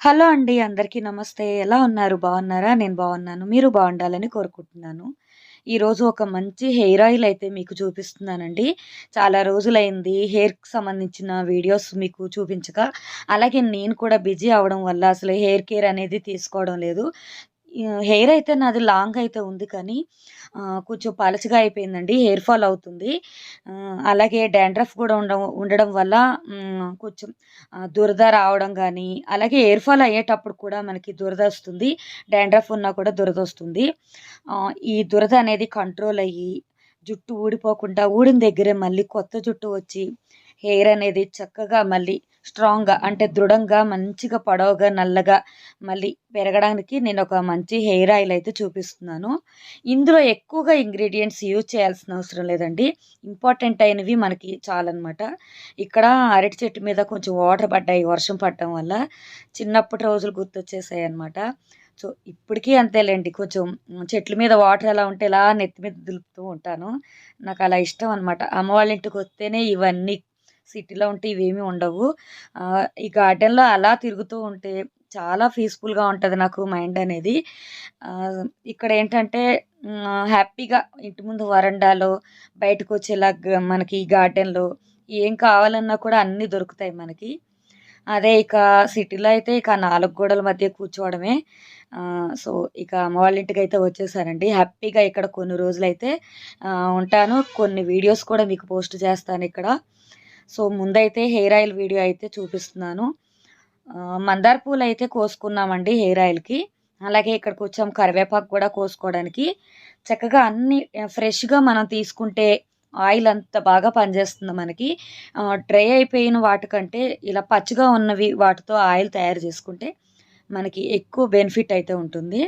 Hello అండి. అందరికీ నమస్తే. ఎలా ఉన్నారు? బాగున్నారా? నేను బాగున్నాను. మీరు బాగుండాలని కోరుకుంటున్నాను. ఈరోజు ఒక మంచి హెయిర్ ఆయిల్ అయితే మీకు చూపిస్తున్నానండి. చాలా రోజులైంది హెయిర్‌కి సంబంధించిన వీడియోస్ మీకు చూపించక. అలాగే నేను కూడా బిజీ అవ్వడం వల్ల అసలు హెయిర్ కేర్ అనేది తీసుకోవడం లేదు. హెయిర్ అయితే నాది లాంగ్ అయితే ఉంది కానీ కొంచెం పలచగా అయిపోయిందండి. హెయిర్ ఫాల్ అవుతుంది. అలాగే డాండ్రఫ్ కూడా ఉండ ఉండడం వల్ల కొంచెం దురద రావడం కానీ అలాగే హెయిర్ ఫాల్ అయ్యేటప్పుడు కూడా మనకి దురదొస్తుంది. డాండ్రఫ్ ఉన్నా కూడా దురదొస్తుంది. వస్తుంది ఈ దురద అనేది కంట్రోల్ అయ్యి, జుట్టు ఊడిపోకుండా ఊడిన దగ్గరే మళ్ళీ కొత్త జుట్టు వచ్చి, హెయిర్ అనేది చక్కగా మళ్ళీ స్ట్రాంగ్‌గా అంటే దృఢంగా, మంచిగా పొడవుగా, నల్లగా మళ్ళీ పెరగడానికి నేను ఒక మంచి హెయిర్ ఆయిల్ అయితే చూపిస్తున్నాను. ఇందులో ఎక్కువగా ఇంగ్రీడియంట్స్ యూజ్ చేయాల్సిన అవసరం లేదండి. ఇంపార్టెంట్ అయినవి మనకి చాలన్నమాట ఇక్కడ అరటి చెట్టు మీద కొంచెం వాటర్ పడ్డాయి వర్షం పడటం వల్ల. చిన్నప్పటి రోజులు గుర్తొచ్చేసాయన్నమాట. సో, ఇప్పటికీ అంతేలేండి కొంచెం చెట్ల మీద వాటర్ ఎలా ఉంటే ఇలా నెత్తి మీద దులుపుతూ ఉంటాను. నాకు అలా ఇష్టం అనమాట. అమ్మ వాళ్ళ ఇంటికొస్తేనే ఇవన్నీ సిటీలో ఉంటే ఇవేమీ ఉండవు. ఈ గార్డెన్‌లో అలా తిరుగుతూ ఉంటే చాలా పీస్‌ఫుల్‌గా ఉంటుంది నాకు మైండ్ అనేది. ఇక్కడ ఏంటంటే హ్యాపీగా ఇంటి ముందు వరండాలో బయటకు ఇలా మనకి ఈ గార్డెన్‌లో ఏం కావాలన్నా కూడా అన్నీ దొరుకుతాయి మనకి. అదే ఇక సిటీలో అయితే ఇక నాలుగు గోడల మధ్య కూర్చోవడమే. సో, ఇక అమ్మ వాళ్ళ ఇంటికైతే వచ్చేసానండి. హ్యాపీగా ఇక్కడ కొన్ని రోజులైతే అయితే ఉంటాను. కొన్ని వీడియోస్ కూడా మీకు పోస్ట్ చేస్తాను ఇక్కడ సో, ముందైతే హెయిర్ ఆయిల్ వీడియో అయితే చూపిస్తున్నాను. మందార పూలు అయితే కోసుకున్నామండి హెయిర్ ఆయిల్‌కి. అలాగే ఇక్కడికొచ్చాం కరివేపాకు కూడా కోసుకోవడానికి. చక్కగా అన్నీ ఫ్రెష్‌గా మనం తీసుకుంటే ఆయిల్ అంత బాగా పనిచేస్తుంది మనకి. డ్రై అయిపోయిన వాటికంటే ఇలా పచ్చిగా ఉన్నవి వాటితో ఆయిల్ తయారు చేసుకుంటే మనకి ఎక్కువ బెనిఫిట్ అయితే ఉంటుంది.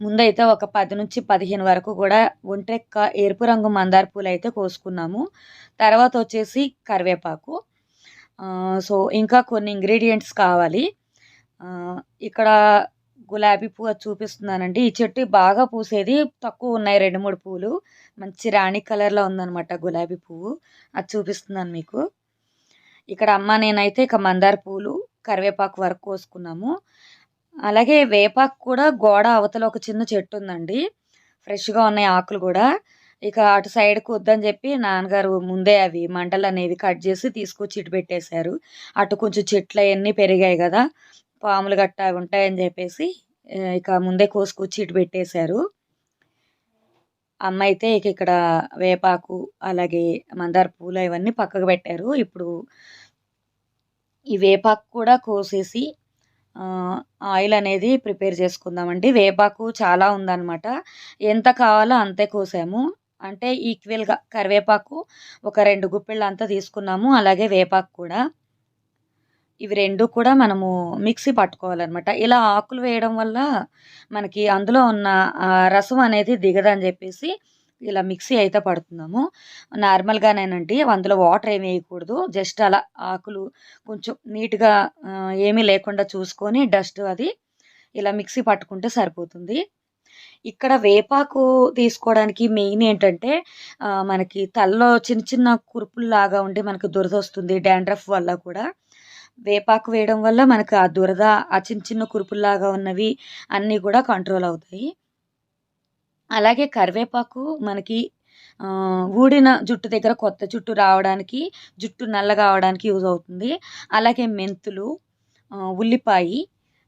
ముందైతే ఒక 10-15 వరకు కూడా ఒంటెక్క ఎరుపు రంగు మందార పూలు అయితే కోసుకున్నాము. తర్వాత వచ్చేసి కరివేపాకు. సో, ఇంకా కొన్ని ఇంగ్రీడియంట్స్ కావాలి. ఇక్కడ గులాబీ పువ్వు అది చూపిస్తున్నానండి. ఈ చెట్టు బాగా పూసేది తక్కువ ఉన్నాయి రెండు మూడు పూలు. మంచి రాణి కలర్‌లో ఉందనమాట గులాబీ పువ్వు. అది చూపిస్తున్నాను మీకు. ఇక్కడ అమ్మ, నేనైతే ఇక మందార పూలు, కరివేపాకు వరకు కోసుకున్నాము. అలాగే వేపాకు కూడా గోడ అవతల ఒక చిన్న చెట్టు ఉందండి ఫ్రెష్‌గా ఉన్నాయి ఆకులు కూడా ఇక అటు సైడ్‌కి వద్దని చెప్పి నాన్నగారు ముందే అవి మంటలు అనేవి కట్ చేసి తీసుకొచ్చి ఇటు పెట్టేశారు. అటు కొంచెం చెట్లు అవన్నీ పెరిగాయి కదా పాములు గట్టా అవి ఉంటాయని చెప్పేసి ఇక ముందే కోసుకొచ్చి ఇటు పెట్టేశారు. అమ్మ అయితే ఇక ఇక్కడ వేపాకు, అలాగే మందార పూలు ఇవన్నీ పక్కకు పెట్టారు. ఇప్పుడు ఈ వేపాకు కూడా కోసేసి ఆయిల్ అనేది ప్రిపేర్ చేసుకుందామండి. వేపాకు చాలా ఉందనమాట. ఎంత కావాలో అంతే కోసాము. అంటే ఈక్వల్‌గా కరివేపాకు ఒక రెండు 2 గుప్పిళ్ళంతా తీసుకున్నాము. అలాగే వేపాకు కూడా. ఇవి రెండు కూడా మనము మిక్సీ పట్టుకోవాలన్నమాట ఇలా ఆకులు వేయడం వల్ల మనకి అందులో ఉన్న రసం అనేది దిగదని చెప్పేసి ఇలా మిక్సీ అయితే పడుతున్నాము. నార్మల్‌గానేనండి. అందులో వాటర్ ఏమి వేయకూడదు. జస్ట్ అలా ఆకులు కొంచెం నీట్‌గా ఏమీ లేకుండా చూసుకొని డస్ట్ అది ఇలా మిక్సీ పట్టుకుంటే సరిపోతుంది. ఇక్కడ వేపాకు తీసుకోవడానికి మెయిన్ ఏంటంటే మనకి తలలో చిన్న చిన్న కురుపుల్లాగా ఉండి మనకు దురదొస్తుంది డాండ్రఫ్ వల్ల కూడా. వేపాకు వేయడం వల్ల మనకు ఆ దురద, ఆ చిన్న చిన్న కురుపుల్లాగా ఉన్నవి అన్నీ కూడా కంట్రోల్ అవుతాయి. అలాగే కరివేపాకు మనకి ఊడిన జుట్టు దగ్గర కొత్త జుట్టు రావడానికి, జుట్టు నల్లగా అవడానికి యూజ్ అవుతుంది. అలాగే మెంతులు, ఉల్లిపాయ ఉల్లిపాయి,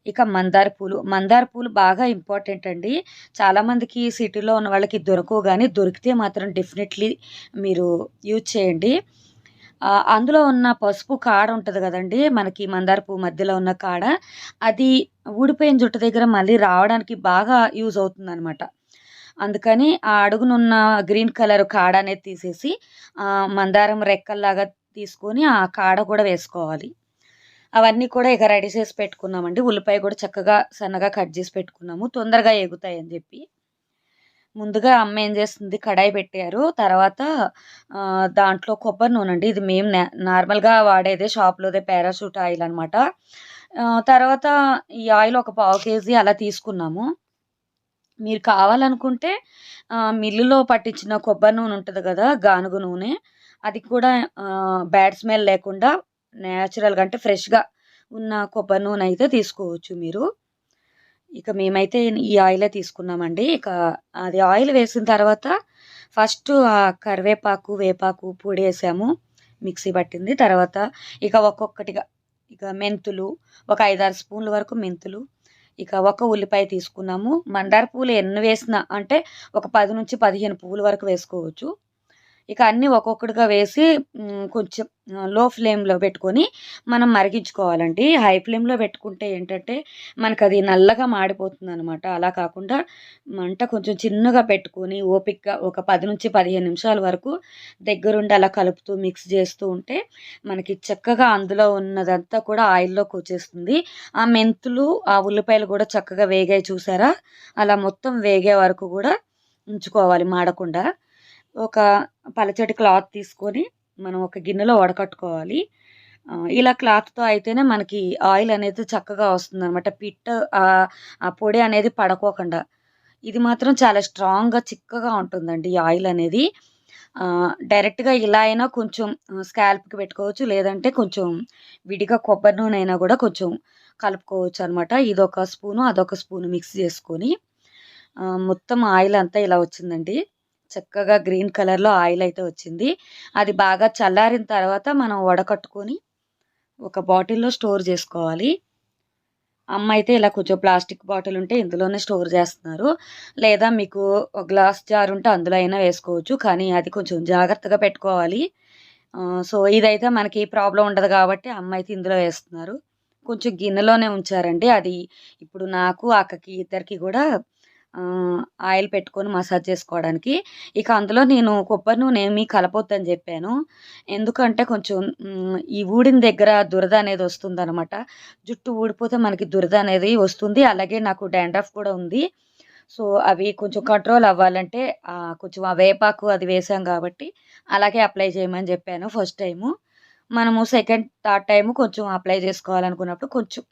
ఇక మందార పూలు. మందార పూలు బాగా ఇంపార్టెంట్ అండి. చాలామందికి సిటీలో ఉన్న వాళ్ళకి దొరకవు కానీ దొరికితే మాత్రం డెఫినెట్‌లీ మీరు యూజ్ చేయండి. అందులో ఉన్న పసుపు కాడ ఉంటుంది కదండి మనకి మందార పువ్వు మధ్యలో ఉన్న కాడ. అది ఊడిపోయిన జుట్టు దగ్గర మళ్ళీ రావడానికి బాగా యూజ్ అవుతుందనమాట. అందుకని ఆ అడుగునున్న గ్రీన్ కలర్ కాడ అనేది తీసేసి మందారం రెక్కల్లాగా తీసుకొని ఆ కాడ కూడా వేసుకోవాలి. అవన్నీ కూడా ఇక రెడీ చేసి పెట్టుకున్నామండి. ఉల్లిపాయ కూడా చక్కగా సన్నగా కట్ చేసి పెట్టుకున్నాము. తొందరగా ఎగుతాయని చెప్పి. ముందుగా అమ్మ ఏం చేస్తుంది కడాయి పెట్టారు. తర్వాత దాంట్లో కొబ్బరి నూనె అండి ఇది మేము నార్మల్‌గా వాడేదే షాప్‌లోదే పారాషూట్ ఆయిల్ అనమాట. తర్వాత ఈ ఆయిల్ ఒక పావు కేజీ అలా తీసుకున్నాము. మీరు కావాలనుకుంటే మిల్లులో పట్టించిన కొబ్బరి నూనె ఉంటుంది కదా గానుగ నూనె. అది కూడా బ్యాడ్ స్మెల్ లేకుండా న్యాచురల్గా అంటే ఫ్రెష్‌గా ఉన్న కొబ్బరి నూనె అయితే తీసుకోవచ్చు మీరు ఇక మేమైతే ఈ ఆయిలే తీసుకున్నామండి ఇక అది ఆయిల్ వేసిన తర్వాత ఫస్ట్ ఆ కరివేపాకు వేపాకు పొడి వేసాము మిక్సీ పట్టింది తర్వాత ఇక ఒక్కొక్కటిగా ఇక మెంతులు ఒక ఐదారు స్పూన్ల వరకు మెంతులు ఇక ఒక ఉల్లిపాయ తీసుకున్నాము. మందార పూలు ఎన్ని వేసినా అంటే ఒక పది నుంచి పదిహేను పువ్వుల వరకు వేసుకోవచ్చు. ఇక అన్నీ ఒక్కొక్కటిగా వేసి కొంచెం లో ఫ్లేమ్లో పెట్టుకొని మనం మరిగించుకోవాలండి. హై ఫ్లేమ్లో పెట్టుకుంటే ఏంటంటే మనకు అది నల్లగా మాడిపోతుంది అనమాట అలా కాకుండా మంట కొంచెం చిన్నగా పెట్టుకొని ఓపిక్గా ఒక పది నుంచి పదిహేను నిమిషాల వరకు దగ్గరుండి అలా కలుపుతూ మిక్స్ చేస్తూ ఉంటే మనకి చక్కగా అందులో ఉన్నదంతా కూడా ఆయిల్లోకి వచ్చేస్తుంది. ఆ మెంతులు ఆ ఉల్లిపాయలు కూడా చక్కగా వేగాయి చూసారా? అలా మొత్తం వేగే వరకు కూడా ఉంచుకోవాలి మాడకుండా. ఒక పలచటి క్లాత్ తీసుకొని మనం ఒక గిన్నెలో వడకట్టుకోవాలి. ఇలా క్లాత్తో అయితేనే మనకి ఆయిల్ అనేది చక్కగా వస్తుంది అనమాట పిట్ ఆ- పొడి అనేది పడకోకుండా. ఇది మాత్రం చాలా స్ట్రాంగ్గా చిక్కగా ఉంటుందండి ఈ ఆయిల్ అనేది. డైరెక్ట్గా ఇలా అయినా కొంచెం స్కాల్ప్కి పెట్టుకోవచ్చు. లేదంటే కొంచెం విడిగా కొబ్బరి నూనె అయినా కూడా కొంచెం కలుపుకోవచ్చు అనమాట ఇదొక స్పూను అదొక స్పూను మిక్స్ చేసుకొని మొత్తం ఆయిల్ అంతా ఇలా వచ్చిందండి. చక్కగా గ్రీన్ కలర్లో ఆయిల్ అయితే వచ్చింది. అది బాగా చల్లారిన తర్వాత మనం వడకట్టుకొని ఒక బాటిల్లో స్టోర్ చేసుకోవాలి. అమ్మ అయితే ఇలా కొంచెం ప్లాస్టిక్ బాటిల్ ఉంటే ఇందులోనే స్టోర్ చేస్తున్నారు. లేదా మీకు ఒక గ్లాస్ జార్ ఉంటే అందులో అయినా వేసుకోవచ్చు. కానీ అది కొంచెం జాగ్రత్తగా పెట్టుకోవాలి. సో ఇదైతే మనకి ప్రాబ్లం ఉండదు కాబట్టి అమ్మ అయితే ఇందులో వేస్తున్నారు. కొంచెం గిన్నెలోనే ఉంచారండి. అది ఇప్పుడు నాకు అక్కకి ఇద్దరికి కూడా ఆయిల్ పెట్టుకొని మసాజ్ చేసుకోవడానికి. ఇక అందులో నేను కొబ్బరి నూనె ఏమీ కలపొద్దని చెప్పాను. ఎందుకంటే కొంచెం ఈ ఊడిన దగ్గర దురద అనేది వస్తుందనమాట జుట్టు ఊడిపోతే మనకి దురద అనేది వస్తుంది. అలాగే నాకు డాండ్రఫ్ కూడా ఉంది. సో అవి కొంచెం కంట్రోల్ అవ్వాలంటే కొంచెం ఆ వేపాకు అది వేసాం కాబట్టి అలాగే అప్లై చేయమని చెప్పాను ఫస్ట్ టైము. మనము సెకండ్ థర్డ్ టైం కొంచెం అప్లై చేసుకోవాలనుకున్నప్పుడు కొంచెం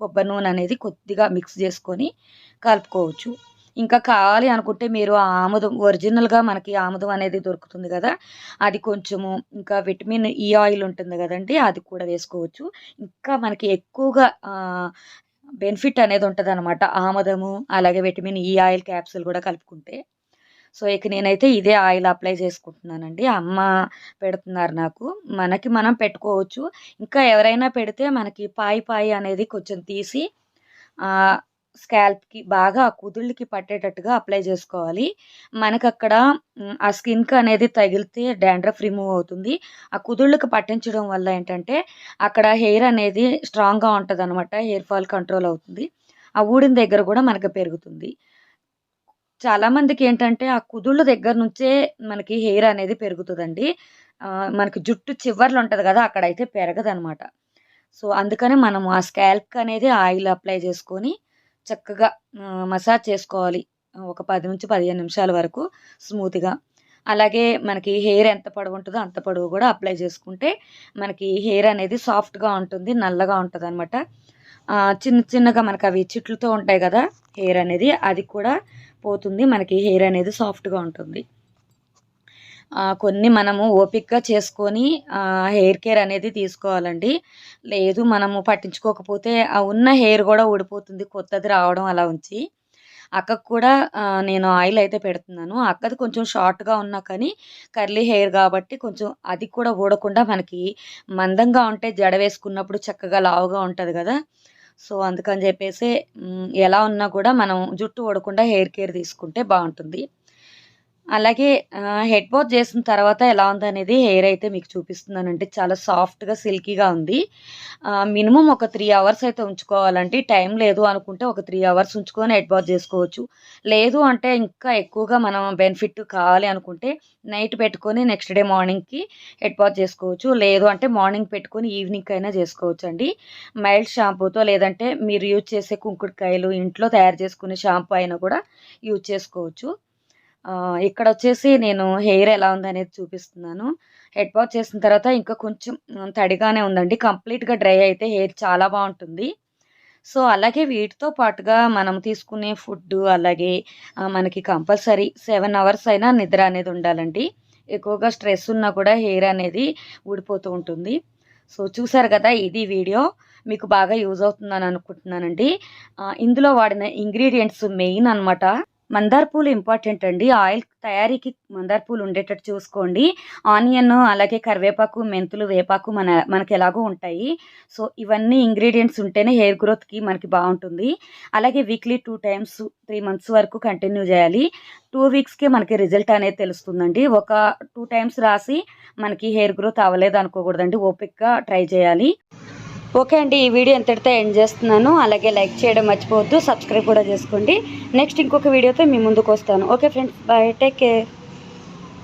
కొబ్బరి నూనె అనేది కొద్దిగా మిక్స్ చేసుకొని కలుపుకోవచ్చు. ఇంకా కావాలి అనుకుంటే మీరు ఆ ఆముదం ఒరిజినల్గా మనకి ఆముదం అనేది దొరుకుతుంది కదా. అది కొంచెము ఇంకా విటమిన్ ఈ ఆయిల్ ఉంటుంది కదండి అది కూడా వేసుకోవచ్చు. ఇంకా మనకి ఎక్కువగా బెనిఫిట్ అనేది ఉంటుంది అనమాట ఆముదము అలాగే విటమిన్ ఈ ఆయిల్ క్యాప్సూల్ కూడా కలుపుకుంటే. సో ఇక నేనైతే ఇదే ఆయిల్ అప్లై చేసుకుంటున్నానండి. అమ్మ పెడుతున్నారు నాకు. మనకి మనం పెట్టుకోవచ్చు. ఇంకా ఎవరైనా పెడితే మనకి పాయి పాయి అనేది కొంచెం తీసి స్కాల్ప్కి బాగా ఆ కుదుళ్ళకి పట్టేటట్టుగా అప్లై చేసుకోవాలి. మనకు అక్కడ ఆ స్కిన్కి అనేది తగిలితే డాండ్రఫ్ రిమూవ్ అవుతుంది. ఆ కుదుళ్ళకి పట్టించడం వల్ల ఏంటంటే అక్కడ హెయిర్ అనేది స్ట్రాంగ్గా ఉంటుంది అనమాట హెయిర్ ఫాల్ కంట్రోల్ అవుతుంది. ఆ ఊడిన దగ్గర కూడా మనకు పెరుగుతుంది. చాలామందికి ఏంటంటే ఆ కుదుళ్ళ దగ్గర నుంచే మనకి హెయిర్ అనేది పెరుగుతుందండి. మనకి జుట్టు చివర్లు ఉంటుంది కదా అక్కడైతే పెరగదనమాట సో అందుకనే మనం ఆ స్కాల్ప్ అనేది ఆయిల్ అప్లై చేసుకొని చక్కగా మసాజ్ చేసుకోవాలి. ఒక పది నుంచి పదిహేను నిమిషాల వరకు స్మూత్గా. అలాగే మనకి హెయిర్ ఎంత పొడవు ఉంటుందో అంత పొడవు కూడా అప్లై చేసుకుంటే మనకి హెయిర్ అనేది సాఫ్ట్గా ఉంటుంది నల్లగా ఉంటుంది అనమాట చిన్న చిన్నగా మనకి అవి చిట్లతో ఉంటాయి కదా హెయిర్ అనేది అది కూడా పోతుంది మనకి హెయిర్ అనేది సాఫ్ట్గా ఉంటుంది. కొన్ని మనము ఓపిక్గా చేసుకొని హెయిర్ కేర్ అనేది తీసుకోవాలండి. లేదు మనము పట్టించుకోకపోతే ఆ ఉన్న హెయిర్ కూడా ఊడిపోతుంది కొత్తది రావడం అలా ఉంచి. అక్కకు కూడా నేను ఆయిల్ అయితే పెడుతున్నాను. అక్కది కొంచెం షార్ట్గా ఉన్నా కానీ కర్లీ హెయిర్ కాబట్టి కొంచెం అది కూడా ఊడకుండా మనకి మందంగా ఉంటే జడ వేసుకున్నప్పుడు చక్కగా లావుగా ఉంటుంది కదా. సో అందుకని చెప్పేసి ఎలా ఉన్నా కూడా మనం జుట్టు ఊడకుండా హెయిర్ కేర్ తీసుకుంటే బాగుంటుంది. అలాగే హెడ్ వాష్ చేసిన తర్వాత ఎలా ఉందనేది హెయిర్ అయితే మీకు చూపిస్తున్నానంటే చాలా సాఫ్ట్గా సిల్కీగా ఉంది. మినిమం ఒక త్రీ అవర్స్ అయితే ఉంచుకోవాలంటే టైం లేదు అనుకుంటే ఒక త్రీ అవర్స్ ఉంచుకొని హెడ్ వాష్ చేసుకోవచ్చు. లేదు అంటే ఇంకా ఎక్కువగా మనం బెనిఫిట్ కావాలి అనుకుంటే నైట్ పెట్టుకొని నెక్స్ట్ డే మార్నింగ్కి హెడ్ వాష్ చేసుకోవచ్చు. లేదు అంటే మార్నింగ్ పెట్టుకొని ఈవినింగ్ అయినా చేసుకోవచ్చు అండి మైల్డ్ షాంపూతో లేదంటే మీరు యూజ్ చేసే కుంకుడుకాయలు ఇంట్లో తయారు చేసుకునే షాంపూ అయినా కూడా యూజ్ చేసుకోవచ్చు. ఇక్కడ వచ్చేసి నేను హెయిర్ ఎలా ఉందనేది చూపిస్తున్నాను. హెడ్ వాష్ చేసిన తర్వాత ఇంకా కొంచెం తడిగానే ఉందండి. కంప్లీట్గా డ్రై అయితే హెయిర్ చాలా బాగుంటుంది. సో అలాగే వీటితో పాటుగా మనం తీసుకునే ఫుడ్ అలాగే మనకి కంపల్సరీ సెవెన్ అవర్స్ అయినా నిద్ర అనేది ఉండాలండి. ఎక్కువగా స్ట్రెస్ ఉన్నా కూడా హెయిర్ అనేది ఊడిపోతూ ఉంటుంది. సో చూసారు కదా ఇది వీడియో. మీకు బాగా యూజ్ అవుతుందని అనుకుంటున్నానండి. ఇందులో వాడిన ఇంగ్రీడియంట్స్ మెయిన్ అన్నమాట. మందార పూలు ఇంపార్టెంట్ అండి. ఆయిల్ తయారీకి మందార పూలు ఉండేటట్టు చూసుకోండి. ఆనియన్ అలాగే కరివేపాకు మెంతులు వేపాకు మన మనకి ఎలాగో ఉంటాయి. సో ఇవన్నీ ఇంగ్రీడియంట్స్ ఉంటేనే హెయిర్ గ్రోత్కి మనకి బాగుంటుంది. అలాగే weekly two times three months వరకు కంటిన్యూ చేయాలి. టూ వీక్స్కి మనకి రిజల్ట్ అనేది తెలుస్తుందండి. ఒక టూ టైమ్స్ రాసి మనకి హెయిర్ గ్రోత్ అవ్వలేదు అనుకోకూడదండి. ఓపిక్గా ట్రై చేయాలి. ఓకే అండి ఈ వీడియో ఎంతటితో ఎండ్ చేస్తున్నాను. అలాగే లైక్ చేయడం మర్చిపోవద్దు సబ్స్క్రైబ్ కూడా చేసుకోండి. నెక్స్ట్ ఇంకొక వీడియోతో మీ ముందుకు వస్తాను. Okay friends bye take care.